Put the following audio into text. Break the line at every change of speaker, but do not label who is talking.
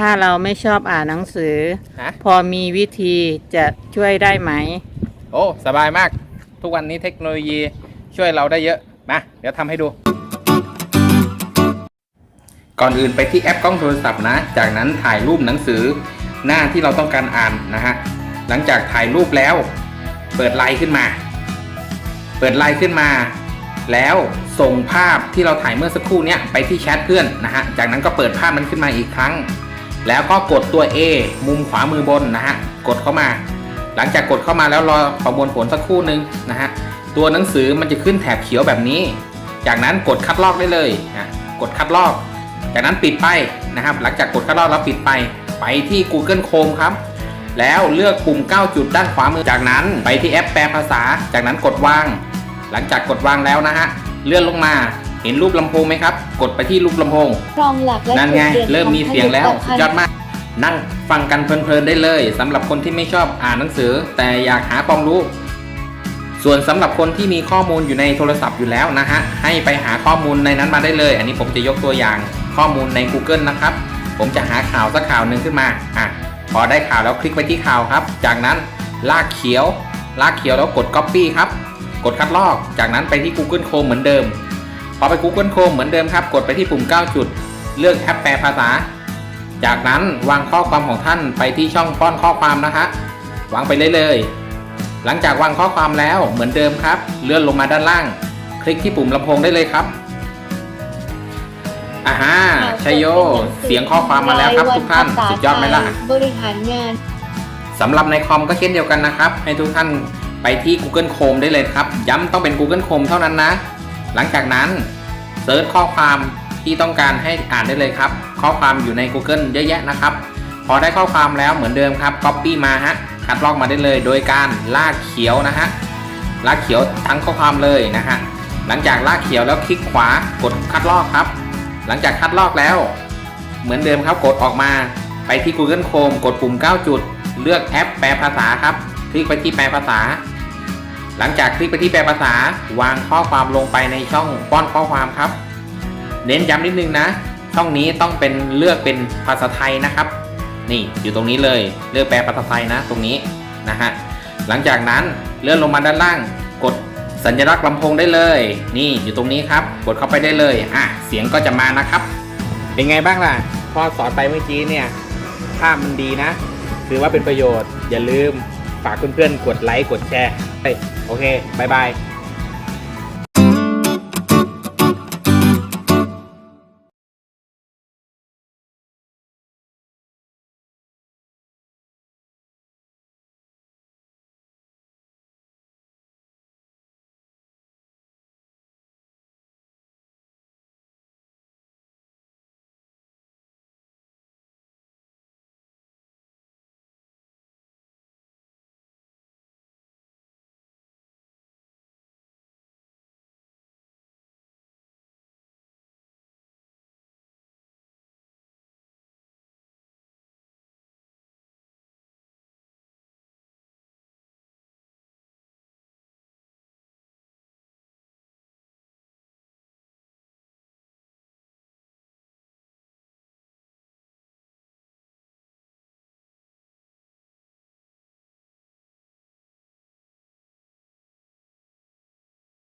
ถ้าเราไม่ชอบอ่านหนังสือ
ฮะ
พอมีวิธีจะช่วยได้ไหม
โอ้ สบายมาก ทุกวันนี้เทคโนโลยีช่วยเราได้เยอะ มา เดี๋ยวทำให้ดู ก่อนอื่นไปที่แอปกล้องโทรศัพท์นะ จากนั้นถ่ายรูปหนังสือ หน้าที่เราต้องการอ่านนะฮะ หลังจากถ่ายรูปแล้ว เปิดไลน์ขึ้นมา เปิดไลน์ขึ้นมา แล้วส่งภาพที่เราถ่ายเมื่อสักครู่เนี้ยไปที่แชทเพื่อนนะฮะ จากนั้นก็เปิดภาพมันขึ้นมาอีกครั้ง แล้วก็กดตัว A มุมขวามือบนนะฮะ กดเข้ามา หลังจากกดเข้ามาแล้วรอประมวลผลสักครู่หนึ่งนะฮะ ตัวหนังสือมันจะขึ้นแถบเขียวแบบนี้ จากนั้นกดคัดลอกได้เลยนะกดคัดลอก จากนั้นปิดไปนะครับ หลังจากกดคัดลอกแล้วปิดไป ไปที่ Google Chrome ครับ แล้วเลือกปุ่ม 9 จุดด้านขวามือ จากนั้นไปที่แอปแปลภาษา จากนั้นกดวาง หลังจากกดวางแล้วนะฮะ เลื่อนลงมา เห็นรูปลำโพงไหมครับ กดไปที่รูปลำโพง
ครองหลักและ
นั่นไง
จุดด่น
เริ่มมีเสียงแล้ว
ของผ
สุ
ต
ด
ภัณฑ์
ยอดมาก นั่งฟังกันเพลินๆได้เลยสำหรับคนที่ไม่ชอบอ่านหนังสือ แต่อยากหาความรู้ ส่วนสำหรับคนที่มีข้อมูลอยู่ในโทรศัพท์อยู่แล้วนะฮะให้ไปหาข้อมูลในนั้นมาได้เลย อันนี้ผมจะยกตัวอย่างข้อมูลใน Google นะครับ ผมจะหาข่าวสักข่าวหนึ่งขึ้นมาอะพอได้ข่าวแล้วคลิกไปที่ข่าวครับ จากนั้นลากเขียว ลากเขียวแล้วกด Copy ครับ กดคัดลอก จากนั้นไปที่ Google Chrome เหมือนเดิม พอไป Google Chrome เหมือนเดิมครับ กดไปที่ปุ่ม 9 จุด เลือกแอปแปลภาษา จากนั้นวางข้อความของท่านไปที่ช่องป้อนข้อความนะฮะวางไปเลยเลย หลังจากวางข้อความแล้วเหมือนเดิมครับ เลื่อนลงมาด้านล่าง คลิกที่ปุ่มลำโพงได้เลยครับอ่าฮะชัยโย เสียงข้อความมาแล้วครับทุกท่าน สุดยอดไหมล่ะ
บริหารงาน
สำหรับในคอมก็เช่นเดียวกันนะครับ ให้ทุกท่านไปที่ Google Chrome ได้เลยครับ ย้ำต้องเป็น Google Chrome เท่านั้นนะ หลังจากนั้นเซิร์ชข้อความที่ต้องการให้อ่านได้เลยครับ ข้อความอยู่ใน Google เยอะแยะนะครับ พอได้ข้อความแล้วเหมือนเดิมครับ Copy มาฮะคัดลอกมาได้เลย โดยการลากเขียวนะฮะลากเขียวทั้งข้อความเลยนะฮะหลังจากลากเขียวแล้วคลิกขวากดคัดลอกครับ หลังจากคัดลอกแล้ว เหมือนเดิมครับกดออกมาไปที่ Google Chrome กดปุ่ม 9 จุด เลือกแอปแปลภาษาครับ คลิกไปที่แปลภาษา หลังจากคลิกไปที่แปลภาษาวางข้อความลงไปในช่องป้อนข้อความครับ เน้นย้ำนิดนึงนะ ช่องนี้ต้องเป็นเลือกเป็นภาษาไทยนะครับ นี่อยู่ตรงนี้เลยเลือกแปลภาษาไทยนะตรงนี้นะฮะหลังจากนั้นเลื่อนลงมาด้านล่าง กดสัญลักษณ์ลำโพงได้เลย นี่อยู่ตรงนี้ครับ กดเข้าไปได้เลยอะเสียงก็จะมานะครับ เป็นไงบ้างล่ะพอสอนไปเมื่อกี้เนี่ยภาพมันดีนะ ถือว่าเป็นประโยชน์อย่าลืม ฝากเพื่อนๆกดไลค์กดแชร์เฮ้ยโอเคบายบาย